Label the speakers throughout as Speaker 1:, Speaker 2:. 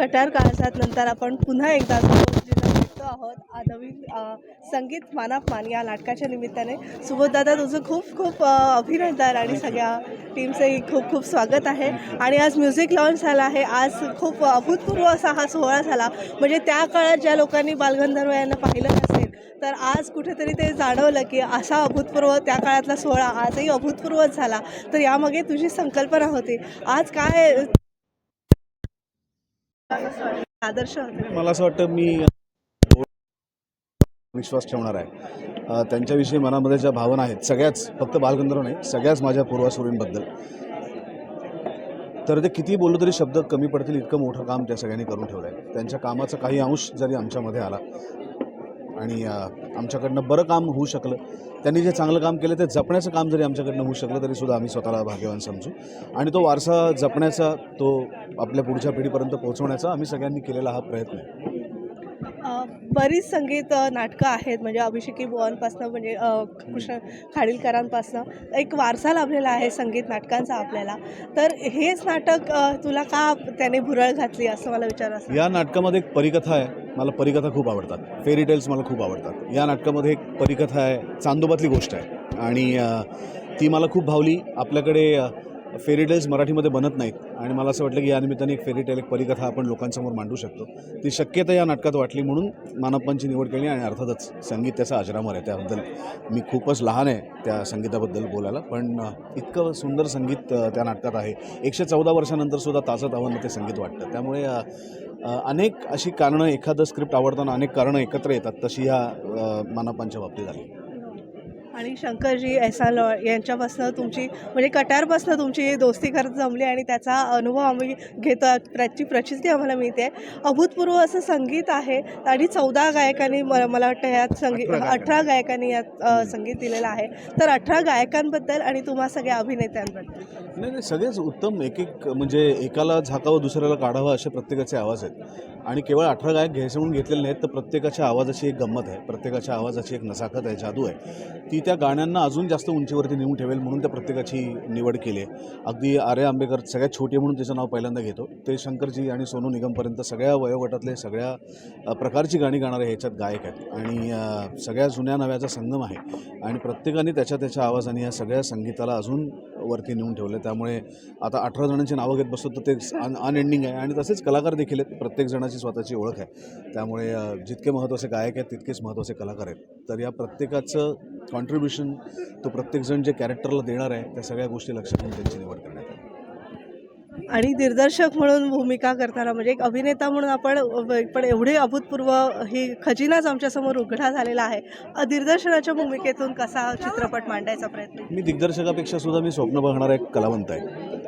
Speaker 1: कटार काळात नंतर आपण पुन्हा एकदा भेटतो आहोत. नवीन संगीत मानाप मान या नाटकाच्या निमित्ताने. सुबोधदादा तुझं खूप खूप अभिनंदन आणि सगळ्या टीमचंही खूप खूप स्वागत आहे. आणि आज म्युझिक लॉन्च झाला आहे. आज खूप अभूतपूर्व असा हा सोहळा झाला. म्हणजे त्या काळात ज्या लोकांनी बालगंधर्व यांना पाहिलं नसेल तर आज कुठेतरी ते जाणवलं की असा अभूतपूर्व त्या काळातला सोहळा आजही अभूतपूर्वच झाला. तर यामागे तुझी संकल्पना होती. आज काय आदर्श
Speaker 2: मला असं वाटतं मी विश्वास ठेवणार आहे. त्यांच्याविषयी मनामध्ये ज्या भावना आहेत सगळ्याच फक्त बालगंधर्व नाही सगळ्याच माझ्या पूर्वासुरींबद्दल. तर ते किती बोललो तरी शब्द कमी पडतील इतकं मोठं काम त्या सगळ्यांनी करून ठेवलं आहे त्यांच्या कामाचा काही अंश जरी आमच्यामध्ये आला आणि आमच्याकडनं बरं काम होऊ शकलं. त्यांनी जे चांगलं काम केलं ते जपण्याचं काम जरी आमच्याकडनं होऊ शकलं तरी सुद्धा आम्ही स्वतःला भाग्यवान समजू. आणि तो वारसा जपण्याचा तो आपल्या पुढच्या पिढीपर्यंत पोहोचवण्याचा आम्ही सगळ्यांनी केलेला हा प्रयत्न आहे.
Speaker 1: बरीच संगीत नाटकं आहेत. म्हणजे अभिषेकी बुवांपासनं म्हणजे कृष्ण खाडीलकरांपासनं एक वारसा लाभलेला आहे संगीत नाटकांचा आपल्याला. तर हेच नाटक तुला का त्याने भुरळ घातली असं मला विचार
Speaker 2: या नाटकामध्ये एक परिकथा आहे. मला परिकथा खूप आवडतात. फेरी टेल्स मला खूप आवडतात. या नाटकामध्ये एक परिकथा आहे चांदोबातली गोष्ट आहे. आणि ती मला खूप भावली. आपल्याकडे फेरीटेल्स फेरी टेल्स मराठीमध्ये बनत नाहीत. आणि मला असं वाटलं की या निमित्ताने एक फेरी टेल एक परिकथा आपण लोकांसमोर मांडू शकतो. ती शक्यता या नाटकात वाटली म्हणून मानप्पांची निवड केली आणि अर्थातच संगीत त्याचा अजरामर आहे. त्याबद्दल मी खूपच लहान आहे त्या संगीताबद्दल बोलायला. पण इतकं सुंदर संगीत त्या नाटकात आहे. एकशे चौदा वर्षानंतर सुद्धा ताजं तावं ते संगीत वाटतं. त्यामुळे अनेक अशी कारणं एखादं स्क्रिप्ट आवडताना अनेक कारणं एकत्र येतात तशी ह्या मानपांच्या बाबतीत झाली
Speaker 1: आणि शंकरजी एसा लॉ यांच्यापासनं तुमची म्हणजे कटारपासनं तुमची दोस्ती करत जमली आणि त्याचा अनुभव आम्ही घेतो आहोत. त्याची प्रचिती आम्हाला मिळते अभूतपूर्व असं संगीत आहे आणि चौदा गायकांनी म मला वाटतं यात संगीत
Speaker 2: अठरा गायक.
Speaker 1: अठरा गायकांनी यात संगीत दिलेलं आहे तर अठरा गायकांबद्दल आणि तुम्हा सगळ्या अभिनेत्यांबद्दल
Speaker 2: नाही नाही सगळेच उत्तम एक एक म्हणजे एकाला झाकावं दुसऱ्याला काढावं असे प्रत्येकाचे आवाज आहेत. आणि केवळ अठरा गायक घ्यायचे म्हणून घेतलेले नाहीत तर प्रत्येकाच्या आवाजाची एक गंमत आहे. प्रत्येकाच्या आवाजाची एक नसाखत आहे जादू आहे. ती त्या गाण्यांना अजून जास्त उंचीवरती नेऊन ठेवेल म्हणून त्या प्रत्येकाची निवड केली आहे. अगदी आर्य आंबेकर सगळ्यात छोटी म्हणून त्याचं नाव पहिल्यांदा घेतो. ते शंकरजी आणि सोनू निगमपर्यंत सगळ्या वयोगटातले सगळ्या प्रकारची गाणी गाणारे ह्याच्यात गायक आहेत. आणि सगळ्या जुन्या नव्याचा संगम आहे. आणि प्रत्येकाने त्याच्या त्याच्या आवाजाने या सगळ्या संगीताला अजून वरती नेऊन ठेवलं. त्यामुळे आता अठरा जणांची नावं घेत बसतो तर ते अन अनएंडिंग आहे. आणि तसेच कलाकार देखील आहेत. प्रत्येक जणाची स्वतःची ओळख आहे. त्यामुळे जितके महत्त्वाचे गायक आहेत तितकेच महत्त्वाचे कलाकार आहेत. तर या प्रत्येकाचं कॉन्ट्रीब्युशन तो प्रत्येकजण जे कॅरेक्टरला देणार आहे त्या सगळ्या गोष्टी लक्षात घेऊन त्यांची निवड करणार
Speaker 1: आणि दिग्दर्शक म्हणून भूमिका करताना म्हणजे एक अभिनेता म्हणून आपण पण एवढे अभूतपूर्व ही खजिनाच आमच्यासमोर उघडा झालेला आहे. दिग्दर्शनाच्या भूमिकेतून कसा चित्रपट मांडायचा प्रयत्न?
Speaker 2: मी दिग्दर्शकापेक्षा सुद्धा मी स्वप्न बघणारा एक कलावंत आहे.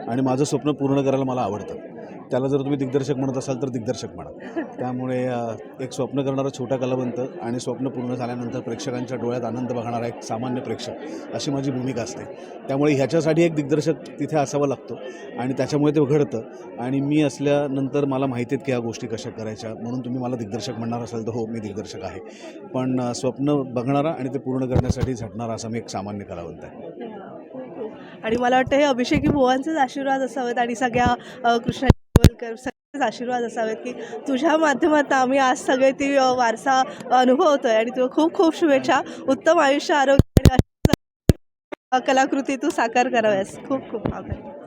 Speaker 2: आणि माझं स्वप्न पूर्ण करायला मला आवडतं. त्याला जर तुम्ही दिग्दर्शक म्हणत असाल तर दिग्दर्शक म्हणा. त्यामुळे एक स्वप्न करणारा छोटा कलावंत आणि स्वप्न पूर्ण झाल्यानंतर प्रेक्षकांच्या डोळ्यात आनंद बघणारा एक सामान्य प्रेक्षक अशी माझी भूमिका असते. त्यामुळे ह्याच्यासाठी एक दिग्दर्शक तिथे असावा लागतो आणि त्याच्यामुळे ते घडतं आणि मी असल्यानंतर मला माहिती आहेत की ह्या गोष्टी कशा करायच्या म्हणून तुम्ही मला दिग्दर्शक म्हणणार असाल तर हो मी दिग्दर्शक आहे. पण स्वप्न बघणारा आणि ते पूर्ण करण्यासाठी झटणारा असा मी एक सामान्य कलावंत आहे.
Speaker 1: आणि मला वाटतं हे अभिषेकी भुवांचेच आशीर्वाद असावेत आणि सगळ्या कृष्णा गोलकर सगळेच आशीर्वाद असावेत की तुझ्या माध्यमातून आम्ही आज सगळे ती वारसा अनुभवतोय आणि तुला खूप खूप शुभेच्छा. उत्तम आयुष्य आरोग्य आणि कलाकृती तू साकार कराव्यास. खूप खूप आभार.